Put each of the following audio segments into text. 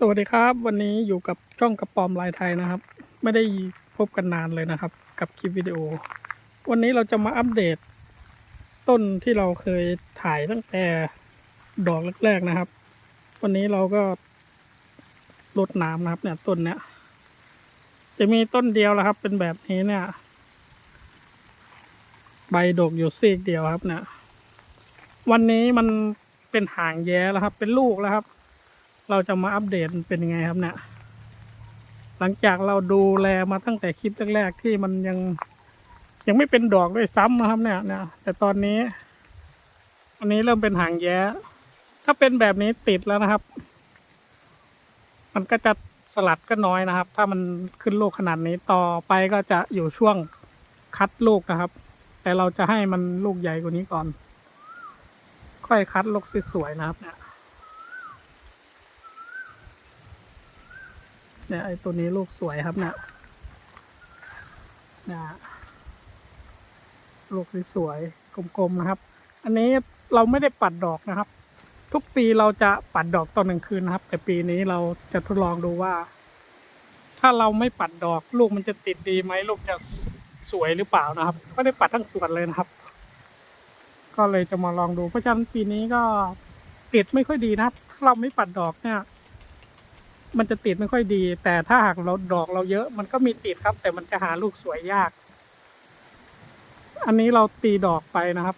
สวัสดีครับวันนี้อยู่กับช่องกระปอมลายไทยนะครับ ไม่ได้พบกันนานเลยนะครับ กับคลิปวิดีโอ วันนี้เราจะมาอัปเดต ต้นที่เราเคยถ่ายตั้งแต่ดอกแรกๆนะครับ วันนี้เราก็ลดน้ำนะครับ เนี่ยต้นเนี้ยจะมีต้นเดียวแล้วครับ เป็นแบบนี้เนี่ย ใบดกอยู่ซีกเดียวครับ เนี่ย วันนี้มันเป็นหางแย้แล้วครับ เป็นลูกแล้วครับ เราจะมาอัปเดตมันเป็นยังไงครับเนี่ย หลังจากเราดูแลมาตั้งแต่คลิปแรกๆที่มันยังยังไม่เป็นดอกด้วยซ้ำนะครับเนี่ยเนี่ย แต่ตอนนี้อันนี้เริ่มเป็นหางแย้ ถ้าเป็นแบบนี้ติดแล้วนะครับ มันก็จะสลัดก็น้อยนะครับ ถ้ามันขึ้นลูกขนาดนี้ต่อไปก็จะอยู่ช่วงคัดลูกนะครับ แต่เราจะให้มันลูกใหญ่กว่านี้ก่อน ค่อยคัดลูกสวยๆนะครับเนี่ย เนี่ยไอ้ตัวนี้ลูกสวยครับเนี่ยนี่ยลูกสวยๆกลมๆนะครับ อันนี้เราไม่ได้ปัดดอกนะครับ ทุกปีเราจะปัดดอกตอนกลางคืนนะครับ แต่ปีนี้เราจะทดลองดูว่า ถ้าเราไม่ปัดดอก ลูกมันจะติดดีไหมลูกจะสวยหรือเปล่านะครับไม่ได้ปัดทั้งสวนเลยนะครับ ก็เลยจะมาลองดูเพราะฉะนั้นปีนี้ก็ติดไม่ค่อยดีนะครับถ้าเราไม่ปัดดอกเนี่ย มันจะติดไม่ค่อยดี แต่ถ้าหากเราดอกเราเยอะ มันก็มีติดครับ แต่มันจะหาลูกสวยยาก อันนี้เราตีดอกไปนะครับ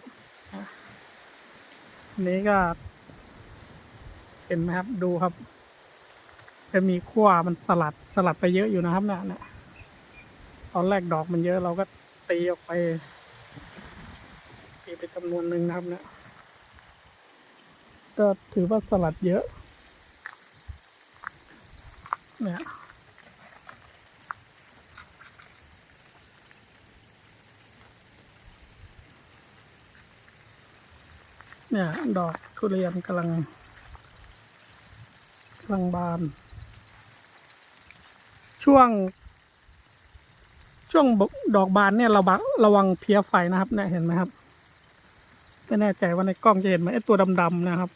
อันนี้ก็ เห็นไหมครับดูครับ จะมีขั้วมันสลัดสลัดไปเยอะอยู่นะครับเนี่ยเนี่ยตอนแรกดอกมันเยอะเราก็ตีออกไป ตีไปจำนวนหนึ่งนะครับเนี่ยก็ถือว่าสลัดเยอะ เนี่ยเนี่ย ดอกทุเรียนกำลังกำลังบาน ช่วง ช่วงดอกบานเนี่ยเราบังระวังเพี้ยไฟนะครับ เนี่ยเห็นไหมครับไม่แน่ใจว่าในกล้องจะเห็นไหมไอ้ตัวดำๆนะครับ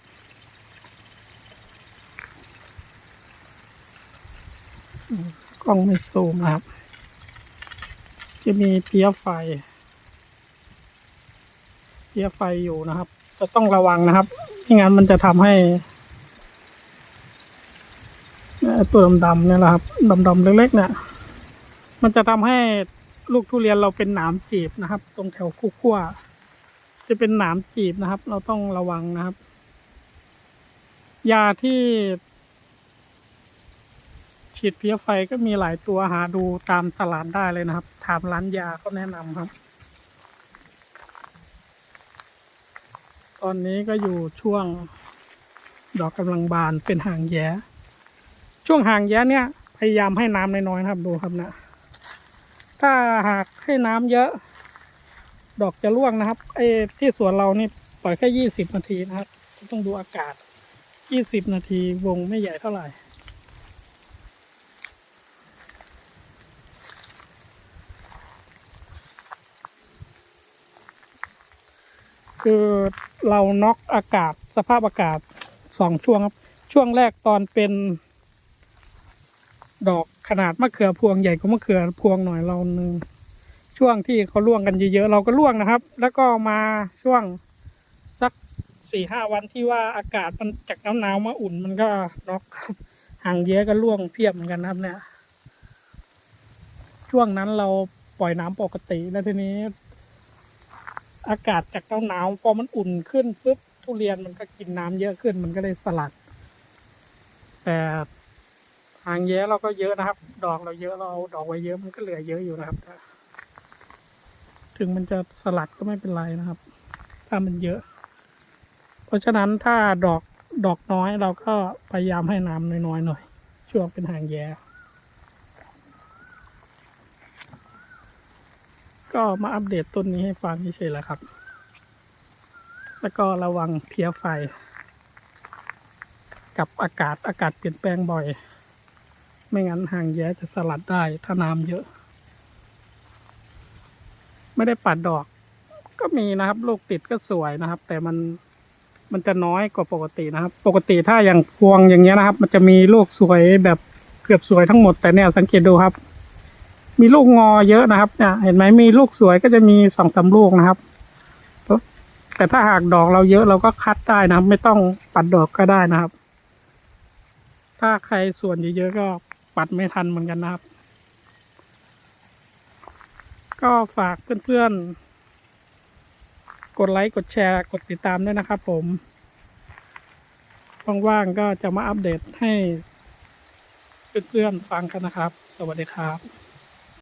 กล้องไม่ซูมนะครับ จะมีเพี้ยไฟเพี้ยไฟอยู่นะครับ จะต้องระวังนะครับไม่งั้นมันจะทำให้เนี่ยตัวดำๆเนี่ยแหละครับดำๆเล็กๆเนี่ย มันจะทำให้ลูกทุเรียนเราเป็นหนามจีบนะครับ ตรงแถวคู่ขั้วจะเป็นหนามจีบนะครับ เราต้องระวังนะครับ ยาที่ ฉีดเพี้ยไฟก็มีหลายตัวหาดูตามตลาดได้เลยนะครับ ถามร้านยาเขาแนะนำครับ ตอนนี้ก็อยู่ช่วงดอกกำลังบานเป็นหางแย้ช่วงหางแย้เนี่ย พยายามให้น้ำน้อยๆครับดูครับนะถ้าหากให้น้ำเยอะ ดอกจะร่วงนะครับไอ้ที่สวนเรานี่ปล่อยแค่ยี่สิบนาทีนะครับ ต้องดูอากาศยี่สิบนาทีวงไม่ใหญ่เท่าไหร่ คือเราน็อกอากาศสภาพอากาศสองช่วงครับ ช่วงแรกตอนเป็น ดอกขนาดมะเขือพวงใหญ่กว่ามะเขือพวงหน่อยเราหนึ่งช่วงที่เขาล่วงกันเยอะๆเราก็ล่วงนะครับ แล้วก็มาช่วงสักสี่ห้าวันที่ว่าอากาศมันจากหนาวมาอุ่นมันก็น็อกห่างเยอะก็ล่วงเพียบเหมือนกันนะครับเนี่ย ช่วงนั้นเราปล่อยน้ำปกติแล้วทีนี้ อากาศจากหนาวพอมันอุ่นขึ้นปุ๊บทุเรียนมันก็กินน้ำเยอะขึ้นมันก็เลยสลัด แต่หางแย้เราก็เยอะนะครับ ดอกเราเยอะเราเอาดอกไว้เยอะมันก็เหลือเยอะอยู่นะครับ ถึงมันจะสลัดก็ไม่เป็นไรนะครับ ถ้ามันเยอะ เพราะฉะนั้นถ้าดอกดอกน้อยเราก็พยายามให้น้ำน้อยๆหน่อยช่วงเป็นหางแย้ ก็มาอัปเดตต้นนี้ให้ฟังเฉยๆแหละครับ แล้วก็ระวังเพี้ยไฟ กับอากาศอากาศเปลี่ยนแปลงบ่อย ไม่งั้นหางแย้จะสลัดได้ถ้าน้ำเยอะ ไม่ได้ปัดดอก ก็มีนะครับ ลูกติดก็สวยนะครับ แต่มันมันจะน้อยกว่าปกตินะครับ ปกติถ้าอย่างพวงอย่างเงี้ยนะครับ มันจะมีลูกสวยแบบเกือบสวยทั้งหมดแต่เนี่ยสังเกตดูครับ มีลูกงอเยอะนะครับเนี่ยเห็นไหมมีลูกสวยก็จะมีสองสามลูกนะครับ แต่ถ้าหากดอกเราเยอะเราก็คัดได้นะครับ ไม่ต้องปัดดอกก็ได้นะครับ ถ้าใครส่วนเยอะๆก็ปัดไม่ทันเหมือนกันนะครับ ก็ฝากเพื่อนๆ กดไลค์กดแชร์กดติดตามด้วยนะครับ ผมว่างๆก็จะมาอัปเดตให้เพื่อนๆฟังกันนะครับ สวัสดีครับ